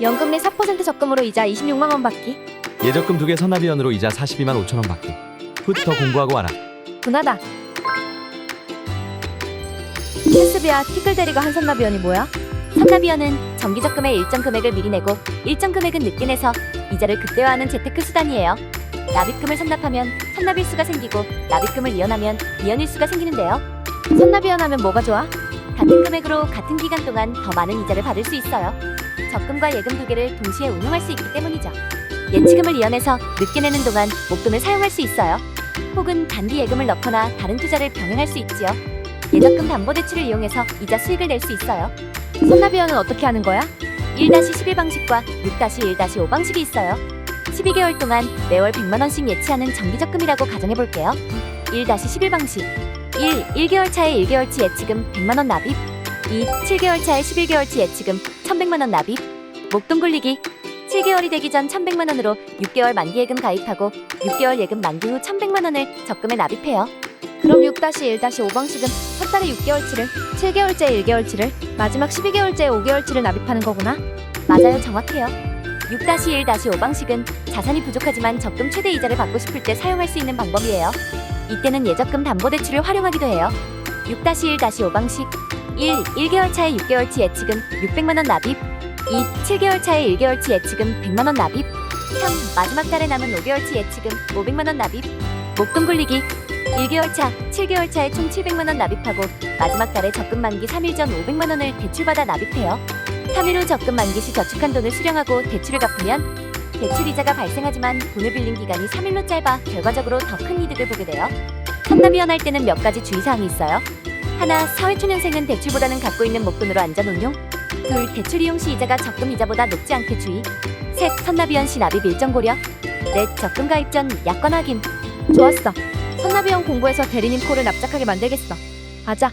연금 내 4% 적금으로 이자 26만 원 받기. 예적금 두 개 선납위원으로 이자 42만 5천 원 받기. 훗더 공부하고 와라. 분하다. 캐스비와 티끌 대리가 한 선납위원이 뭐야? 선납위원은 정기적금의 일정 금액을 미리 내고 일정 금액은 늦게 내서 이자를 극대화하는 재테크 수단이에요. 납입금을 선납하면 선납일수가 생기고 납입금을 이연하면 이연일수가 생기는데요. 선납이연하면 뭐가 좋아? 같은 금액으로 같은 기간 동안 더 많은 이자를 받을 수 있어요. 적금과 예금 두 개를 동시에 운용할 수 있기 때문이죠. 예치금을 이연해서 늦게 내는 동안 목돈을 사용할 수 있어요. 혹은 단기 예금을 넣거나 다른 투자를 병행할 수 있지요. 예적금 담보대출을 이용해서 이자 수익을 낼 수 있어요. 선납위원은 어떻게 하는 거야? 1-11 방식과 6-1-5 방식이 있어요. 12개월 동안 매월 100만 원씩 예치하는 정기적금이라고 가정해 볼게요. 1-11 방식 1. 1개월 차에 1개월치 예치금 100만 원 납입 2. 7개월 차에 11개월치 예치금 1100만 원 납입 목돈 굴리기 7개월이 되기 전 1100만 원으로 6개월 만기 예금 가입하고 6개월 예금 만기 후 1100만 원을 적금에 납입해요. 그럼 6-1-5 방식은 첫 달에 6개월치를, 7개월째 1개월치를, 마지막 12개월째 5개월치를 납입하는 거구나. 맞아요, 정확해요. 6-1-5 방식은 자산이 부족하지만 적금 최대 이자를 받고 싶을 때 사용할 수 있는 방법이에요. 이때는 예적금 담보대출을 활용하기도 해요. 6-1-5 방식 1. 1개월 차에 6개월치 예치금 600만 원 납입 2. 7개월 차에 1개월치 예치금 100만 원 납입 3. 마지막 달에 남은 5개월치 예치금 500만 원 납입 목돈 굴리기 1개월 차, 7개월 차에 총 700만 원 납입하고 마지막 달에 적금 만기 3일 전 500만 원을 대출받아 납입해요. 3일 후 적금 만기 시 저축한 돈을 수령하고 대출을 갚으면 대출 이자가 발생하지만 돈을 빌린 기간이 3일로 짧아 결과적으로 더 큰 이득을 보게 돼요. 선납위원할 때는 몇 가지 주의사항이 있어요. 하나, 사회초년생은 대출보다는 갖고 있는 목돈으로 안전 운용. 둘, 대출 이용 시 이자가 적금 이자보다 높지 않게 주의. 셋, 선납위원 시 납입 일정 고려. 넷, 적금 가입 전 약관 확인. 좋았어. 선납위원 공부해서 대리님 코를 납작하게 만들겠어. 가자.